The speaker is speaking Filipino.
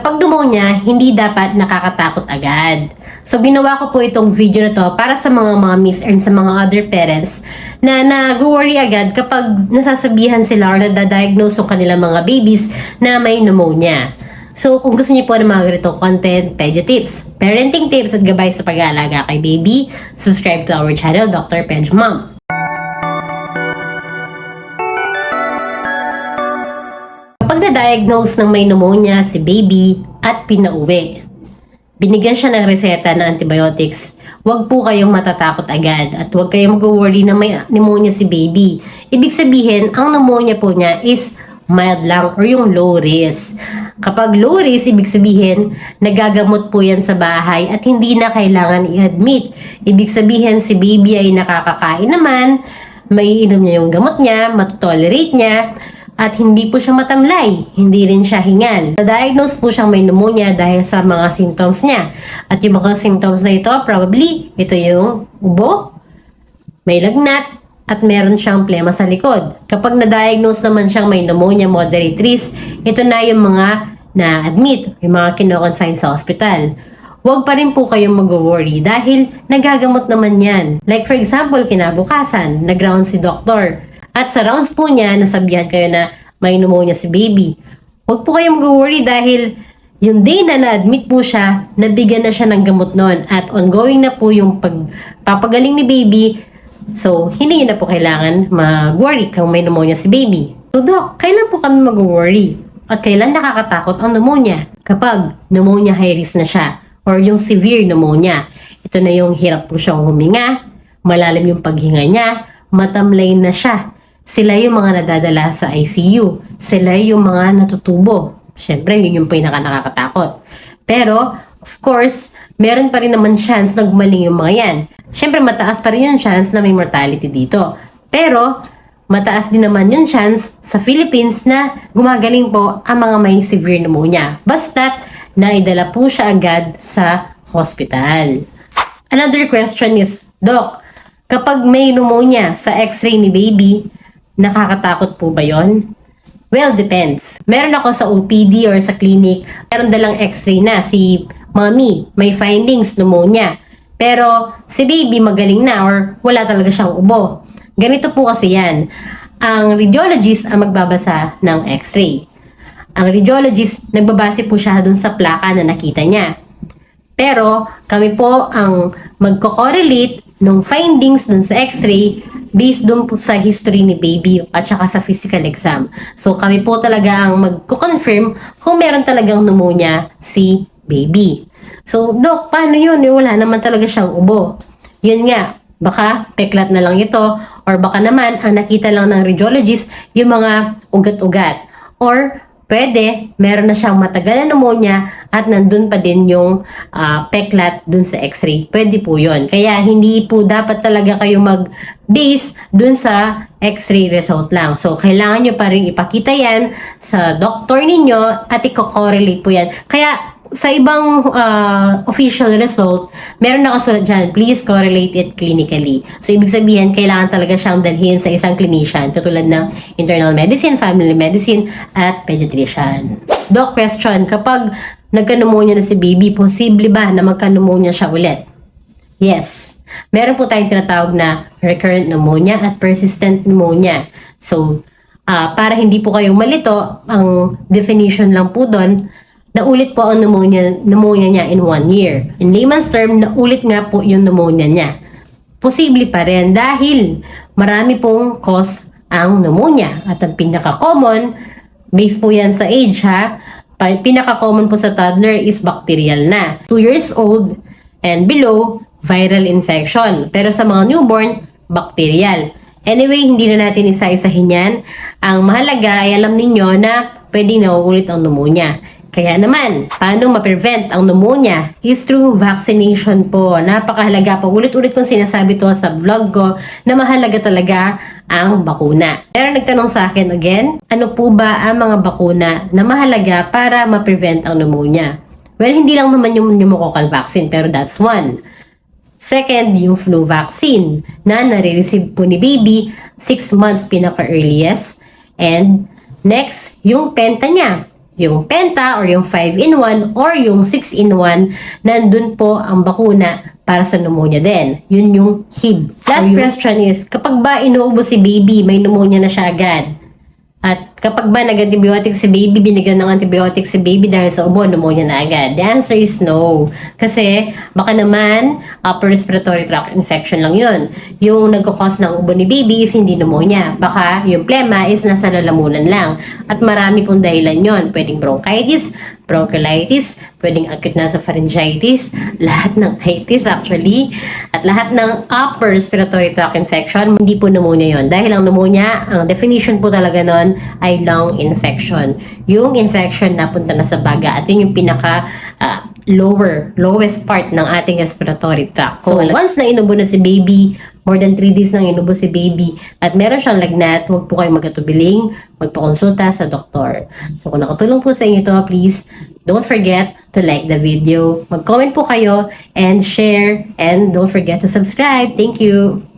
Kapag pneumonia, hindi dapat nakakatakot agad. So, ginawa ko po itong video na to para sa mga mommies and sa mga other parents na nag-worry agad kapag nasasabihan sila or nadadiagnose yung kanilang mga babies na may pneumonia. So, kung gusto niyo po ng mga ganitong content, pedio tips, parenting tips at gabay sa pag-aalaga kay baby, subscribe to our channel, Dr. Pedro Mom. Kapag na-diagnose ng may pneumonia si baby at pinauwi, binigyan siya ng reseta na antibiotics, huwag po kayong matatakot agad at huwag kayong mag-worry na may pneumonia si baby. Ibig sabihin, ang pneumonia po niya is mild lang or yung low risk. Kapag low risk, ibig sabihin, nagagamot po yan sa bahay at hindi na kailangan i-admit. Ibig sabihin, si baby ay nakakakain naman, may inom niya yung gamot niya, matotolerate niya, at hindi po siya matamlay, hindi rin siya hingal. Na-diagnose po siyang may pneumonia dahil sa mga symptoms niya. At yung mga symptoms na ito, probably, ito yung ubo, may lagnat, at meron siyang plema sa likod. Kapag na-diagnose naman siyang may pneumonia moderate risk, ito na yung mga na-admit, yung mga kino-confine sa hospital. Huwag pa rin po kayong mag-worry dahil nagagamot naman yan. Like for example, kinabukasan, nag-round si doktor. At sa rounds po niya, nasabihan kayo na may pneumonia si baby. Huwag po kayong mag-worry dahil yung day na na-admit po siya, nabigyan na siya ng gamot noon at ongoing na po yung pagpapagaling ni baby. So, hindi niyo na po kailangan mag-worry kung may pneumonia si baby. So, Doc, kailan po kami mag-worry? At kailan nakakatakot ang pneumonia? Kapag pneumonia high risk na siya or yung severe pneumonia. Ito na yung hirap po siyang huminga, malalim yung paghinga niya, matamlay na siya. Sila yung mga nadadala sa ICU. Sila yung mga natutubo. Siyempre, yun yung pinaka nakakatakot. Pero, of course, meron pa rin naman chance na gumaling yung mga yan. Siyempre, mataas pa rin yung chance na may mortality dito. Pero, mataas din naman yung chance sa Philippines na gumagaling po ang mga may severe pneumonia. Basta't naidala po siya agad sa hospital. Another question is, Doc, kapag may pneumonia sa x-ray ni baby, nakakatakot po ba yon? Well, depends. Meron ako sa OPD or sa clinic, meron dalang x-ray na si mommy, may findings pneumonia. Pero si baby magaling na or wala talaga siyang ubo. Ganito po kasi yan. Ang radiologist ang magbabasa ng x-ray. Ang radiologist, nagbabase po siya dun sa plaka na nakita niya. Pero kami po ang magko-correlate ng findings dun sa x-ray based dun po sa history ni baby at saka sa physical exam. So kami po talaga ang magko-confirm kung meron talagang pneumonia si baby. So, Dok, paano yun? Eh, Wala naman talaga siyang ubo. Yun nga, baka peklat na lang ito or baka naman ang nakita lang ng radiologist yung mga ugat-ugat. Or pwede, meron na siyang matagal na pneumonia at nandun pa din yung ah, peklat dun sa x-ray. Pwede po yun. Kaya hindi po dapat talaga kayo mag-base dun sa x-ray result lang. So, kailangan nyo pa rin ipakita yan sa doktor ninyo at i-correlate po yan. Kaya, sa ibang ah, official result, meron nakasulat dyan, please correlate it clinically. So, ibig sabihin, kailangan talaga siyang dalhin sa isang clinician, katulad ng internal medicine, family medicine, at pediatrician. Doc, question, kapag nagka-pneumonia na si baby, posible ba na magka-pneumonia siya ulit? Yes. Meron po tayong tinatawag na recurrent pneumonia at persistent pneumonia. So, ah, para hindi po kayong malito, ang definition lang po doon, naulit po ang pneumonia, pneumonia niya in one year. In layman's term, naulit nga po yung pneumonia niya. Posible pa rin dahil marami pong cause ang pneumonia. At ang pinaka-common, based po yan sa age ha, pinaka-common po sa toddler is bacterial na. 2 years old and below, viral infection. Pero sa mga newborn, bacterial. Anyway, hindi na natin isa-isahin yan. Ang mahalaga ay alam ninyo na pwedeng nauulit ang pneumonia. Kaya naman, paano ma-prevent ang pneumonia is through vaccination po. Napakahalaga po. Ulit-ulit kong sinasabi to sa vlog ko na mahalaga talaga ang bakuna. Pero nagtanong sa akin again, ano po ba ang mga bakuna na mahalaga para ma-prevent ang pneumonia? Well, hindi lang naman yung pneumococcal vaccine, pero that's one. Second, yung flu vaccine na nare-receive po ni baby 6 months pinaka-earliest. And next, yung penta niya. Yung Penta or yung 5-in-1 or yung 6-in-1, nandun po ang bakuna para sa pneumonia din. Yun yung HIB. Last question is, kapag ba inuubos si baby, may pneumonia na siya agad? At kapag ba nag-antibiotic si baby, binigyan ng antibiotic si baby dahil sa ubo, pneumonia na agad? The answer is no. Kasi baka naman upper respiratory tract infection lang yun. Yung nagkakos ng ubo ni baby is hindi pneumonia. Baka yung plema is nasa lalamunan lang. At marami pong dahilan yon Pwedeng bronchitis, bronchiolitis, pwedeng acute nasopharyngitis, lahat ng itis actually, at lahat ng upper respiratory tract infection, hindi po pneumonia yon Dahil ang pneumonia, ang definition po talaga nun ay lung infection. Yung infection na punta na sa baga at yun yung pinaka ah, lower, lowest part ng ating respiratory tract. So, once na inubo na si baby, more than 3 days nang inubo si baby, at meron siyang lagnat, huwag po kayong magkatubiling, magpakonsulta sa doktor. So, kung nakatulong po sa inyo to, please, don't forget to like the video, mag-comment po kayo, and share, and don't forget to subscribe. Thank you!